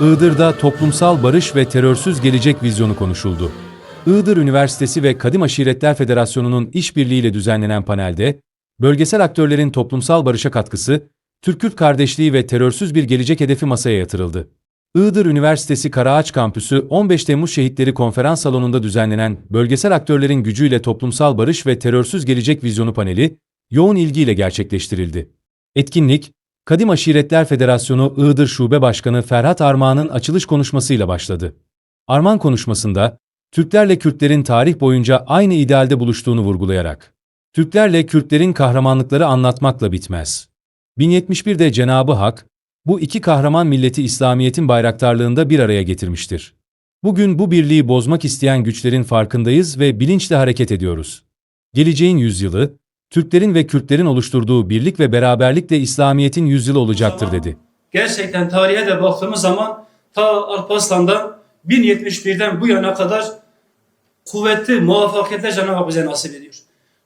Iğdır'da toplumsal barış ve terörsüz gelecek vizyonu konuşuldu. Iğdır Üniversitesi ve Kadim Aşiretler Federasyonu'nun işbirliğiyle düzenlenen panelde, bölgesel aktörlerin toplumsal barışa katkısı, Türk-Kürt kardeşliği ve terörsüz bir gelecek hedefi masaya yatırıldı. Iğdır Üniversitesi Karaağaç Kampüsü 15 Temmuz Şehitleri Konferans Salonu'nda düzenlenen bölgesel aktörlerin gücüyle toplumsal barış ve terörsüz gelecek vizyonu paneli yoğun ilgiyle gerçekleştirildi. Etkinlik, Kadim Aşiretler Federasyonu Iğdır Şube Başkanı Ferhat Armağan'ın açılış konuşmasıyla başladı. Armağan konuşmasında, Türklerle Kürtlerin tarih boyunca aynı idealde buluştuğunu vurgulayarak, Türklerle Kürtlerin kahramanlıkları anlatmakla bitmez. 1071'de Cenabı Hak, bu iki kahraman milleti İslamiyet'in bayraktarlığında bir araya getirmiştir. Bugün bu birliği bozmak isteyen güçlerin farkındayız ve bilinçle hareket ediyoruz. Geleceğin yüzyılı, Türklerin ve Kürtlerin oluşturduğu birlik ve beraberlikle İslamiyet'in yüzyılı olacaktır dedi. gerçekten tarihe de baktığımız zaman ta Alparslan'dan 1071'den bu yana kadar kuvvetli muvaffakiyetler Cenab-ı bize nasip ediyor.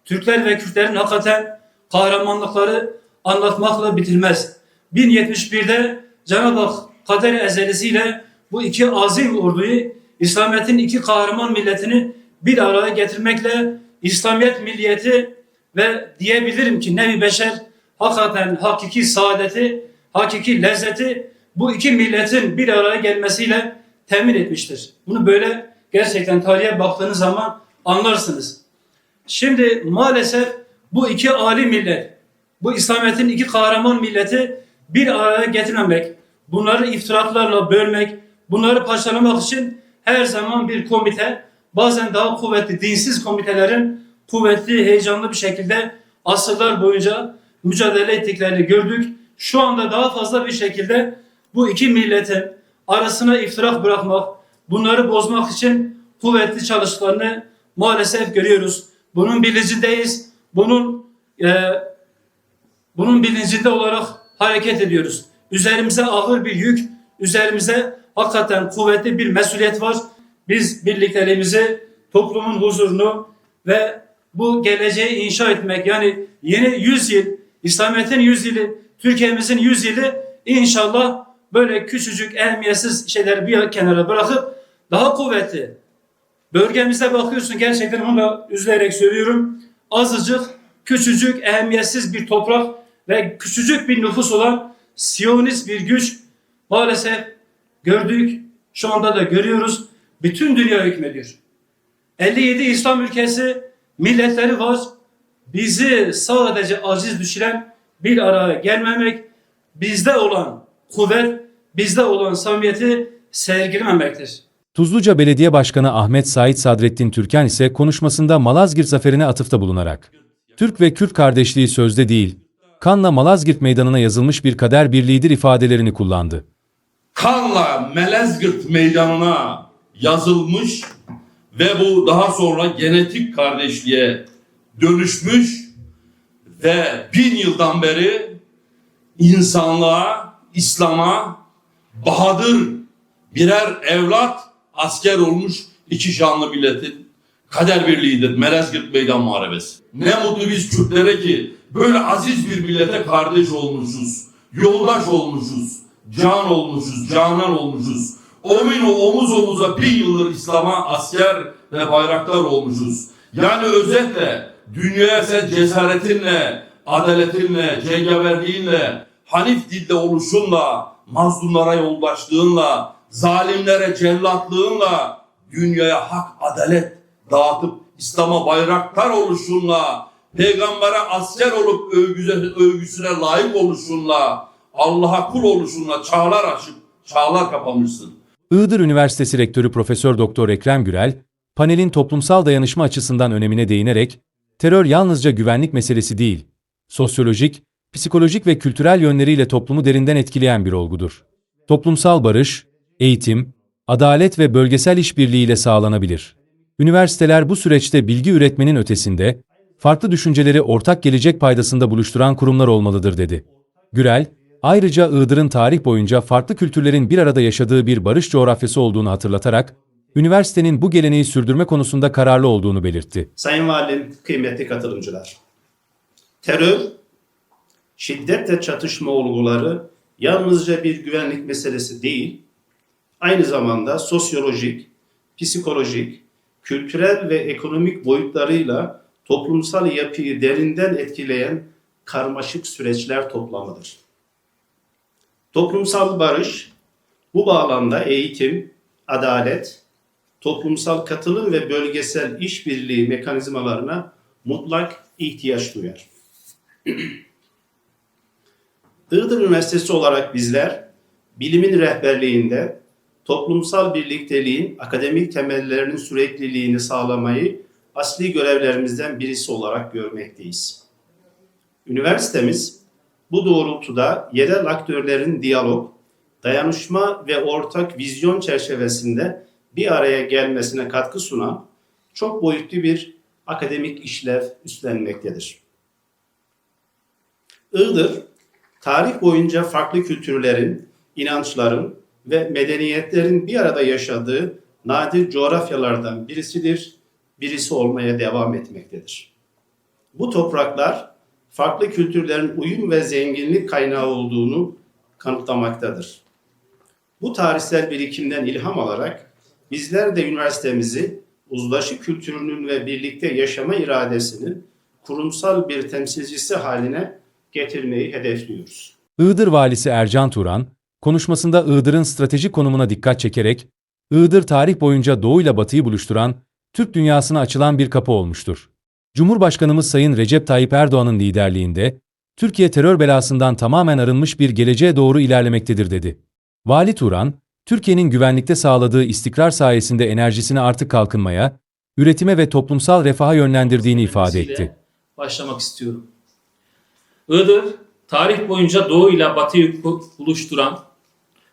Türkler ve Kürtlerin hakikaten kahramanlıkları anlatmakla bitilmez. 1071'de Cenab-ı Hak kader ezelisiyle bu iki azim orduyu İslamiyet'in iki kahraman milletini bir araya getirmekle İslamiyet milliyeti ve diyebilirim ki nevi beşer hakikaten hakiki saadeti, hakiki lezzeti bu iki milletin bir araya gelmesiyle temin etmiştir. Bunu böyle gerçekten tarihe baktığınız zaman anlarsınız. Şimdi maalesef bu iki ali millet, bu İslamiyet'in iki kahraman milleti bir araya getirmemek, bunları iftiraklarla bölmek, bunları parçalamak için her zaman bir komite, bazen daha kuvvetli dinsiz komitelerin kuvvetli, heyecanlı bir şekilde asırlar boyunca mücadele ettiklerini gördük. Şu anda daha fazla bir şekilde bu iki milletin arasına iftirak bırakmak, bunları bozmak için kuvvetli çalıştıklarını maalesef görüyoruz. Bunun bilincindeyiz. Bunun e, bunun bilincinde olarak hareket ediyoruz. Üzerimize ağır bir yük, üzerimize hakikaten kuvvetli bir mesuliyet var. Biz birlikteliğimizi, toplumun huzurunu ve bu geleceği inşa etmek yani yeni 100 yıl, İslamiyet'in 100 yılı, Türkiye'mizin 100 yılı inşallah böyle küçücük ehemmiyetsiz şeyleri bir kenara bırakıp daha kuvvetli. Bölgemizde bakıyorsun gerçekten onu da üzülerek söylüyorum. Azıcık, küçücük, ehemmiyetsiz bir toprak ve küçücük bir nüfus olan Siyonist bir güç maalesef gördük, şu anda da görüyoruz. Bütün dünya hükmediyor. 57 İslam ülkesi milletleri var. Bizi sadece aciz düşüren bir araya gelmemek, bizde olan kuvvet, bizde olan samimiyeti sergilememektir. Tuzluca Belediye Başkanı Ahmet Sait Sadrettin Türkan ise konuşmasında Malazgirt zaferine atıfta bulunarak, Türk ve Kürt kardeşliği sözde değil, kanla Malazgirt meydanına yazılmış bir kader birliğidir ifadelerini kullandı. kanla Melezgirt meydanına yazılmış ve bu daha sonra genetik kardeşliğe dönüşmüş ve bin yıldan beri insanlığa, İslam'a bahadır birer evlat asker olmuş iki şanlı milletin kader birliğidir. Melezgirt Meydan Muharebesi. Ne mutlu biz Kürtlere ki böyle aziz bir millete kardeş olmuşuz, yoldaş olmuşuz, can olmuşuz, canan olmuşuz. Omin omuz omuza bin yıldır İslam'a asker ve bayraktar olmuşuz. Yani özetle dünyaya sen cesaretinle, adaletinle, cengaverliğinle, hanif dilde oluşunla, mazlumlara yoldaşlığınla, zalimlere cellatlığınla dünyaya hak adalet dağıtıp İslam'a bayraktar oluşunla, peygambere asker olup övgüsüne, övgüsüne layık oluşunla, Allah'a kul oluşunla çağlar aşıp çağlar kapamışsın. Iğdır Üniversitesi Rektörü Profesör Doktor Ekrem Gürel, panelin toplumsal dayanışma açısından önemine değinerek, terör yalnızca güvenlik meselesi değil, sosyolojik, psikolojik ve kültürel yönleriyle toplumu derinden etkileyen bir olgudur. Toplumsal barış, eğitim, adalet ve bölgesel işbirliğiyle sağlanabilir. Üniversiteler bu süreçte bilgi üretmenin ötesinde, farklı düşünceleri ortak gelecek paydasında buluşturan kurumlar olmalıdır dedi. Gürel, ayrıca Iğdır'ın tarih boyunca farklı kültürlerin bir arada yaşadığı bir barış coğrafyası olduğunu hatırlatarak, üniversitenin bu geleneği sürdürme konusunda kararlı olduğunu belirtti. Sayın Valim, kıymetli katılımcılar. Terör, şiddetle çatışma olguları yalnızca bir güvenlik meselesi değil, aynı zamanda sosyolojik, psikolojik, kültürel ve ekonomik boyutlarıyla toplumsal yapıyı derinden etkileyen karmaşık süreçler toplamıdır. Toplumsal barış bu bağlamda eğitim, adalet, toplumsal katılım ve bölgesel işbirliği mekanizmalarına mutlak ihtiyaç duyar. Iğdır Üniversitesi olarak bizler bilimin rehberliğinde toplumsal birlikteliğin akademik temellerinin sürekliliğini sağlamayı asli görevlerimizden birisi olarak görmekteyiz. Üniversitemiz bu doğrultuda yerel aktörlerin diyalog, dayanışma ve ortak vizyon çerçevesinde bir araya gelmesine katkı sunan çok boyutlu bir akademik işlev üstlenmektedir. Iğdır, tarih boyunca farklı kültürlerin, inançların ve medeniyetlerin bir arada yaşadığı nadir coğrafyalardan birisidir, birisi olmaya devam etmektedir. Bu topraklar farklı kültürlerin uyum ve zenginlik kaynağı olduğunu kanıtlamaktadır. Bu tarihsel birikimden ilham alarak bizler de üniversitemizi uzlaşı kültürünün ve birlikte yaşama iradesinin kurumsal bir temsilcisi haline getirmeyi hedefliyoruz. Iğdır Valisi Ercan Turan, konuşmasında Iğdır'ın stratejik konumuna dikkat çekerek, Iğdır tarih boyunca Doğu ile Batı'yı buluşturan, Türk dünyasına açılan bir kapı olmuştur. Cumhurbaşkanımız Sayın Recep Tayyip Erdoğan'ın liderliğinde, Türkiye terör belasından tamamen arınmış bir geleceğe doğru ilerlemektedir dedi. Vali Turan, Türkiye'nin güvenlikte sağladığı istikrar sayesinde enerjisini artık kalkınmaya, üretime ve toplumsal refaha yönlendirdiğini ifade etti. Başlamak istiyorum. Iğdır, tarih boyunca Doğu ile Batı'yı bu- buluşturan,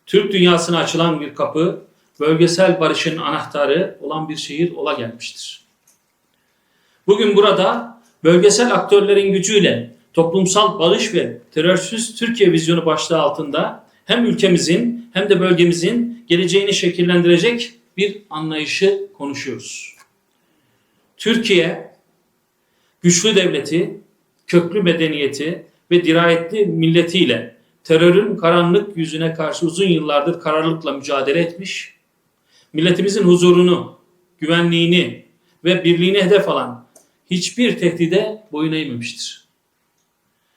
Türk dünyasına açılan bir kapı, bölgesel barışın anahtarı olan bir şehir ola gelmiştir. Bugün burada bölgesel aktörlerin gücüyle toplumsal barış ve terörsüz Türkiye vizyonu başlığı altında hem ülkemizin hem de bölgemizin geleceğini şekillendirecek bir anlayışı konuşuyoruz. Türkiye güçlü devleti, köklü medeniyeti ve dirayetli milletiyle terörün karanlık yüzüne karşı uzun yıllardır kararlılıkla mücadele etmiş, milletimizin huzurunu, güvenliğini ve birliğini hedef alan hiçbir tehdide boyun eğmemiştir.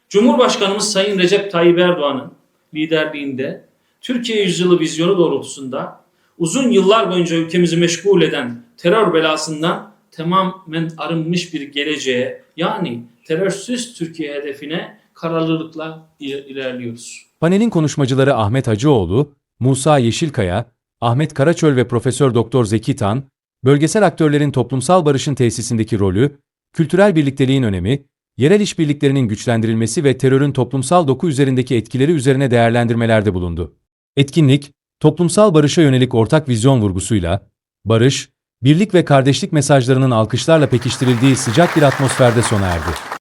Cumhurbaşkanımız Sayın Recep Tayyip Erdoğan'ın liderliğinde Türkiye Yüzyılı vizyonu doğrultusunda uzun yıllar boyunca ülkemizi meşgul eden terör belasından tamamen arınmış bir geleceğe yani terörsüz Türkiye hedefine kararlılıkla il- ilerliyoruz. Panelin konuşmacıları Ahmet Hacıoğlu, Musa Yeşilkaya, Ahmet Karaçöl ve Profesör Doktor Zeki Tan, bölgesel aktörlerin toplumsal barışın tesisindeki rolü, kültürel birlikteliğin önemi, yerel işbirliklerinin güçlendirilmesi ve terörün toplumsal doku üzerindeki etkileri üzerine değerlendirmelerde bulundu. Etkinlik, toplumsal barışa yönelik ortak vizyon vurgusuyla, barış, birlik ve kardeşlik mesajlarının alkışlarla pekiştirildiği sıcak bir atmosferde sona erdi.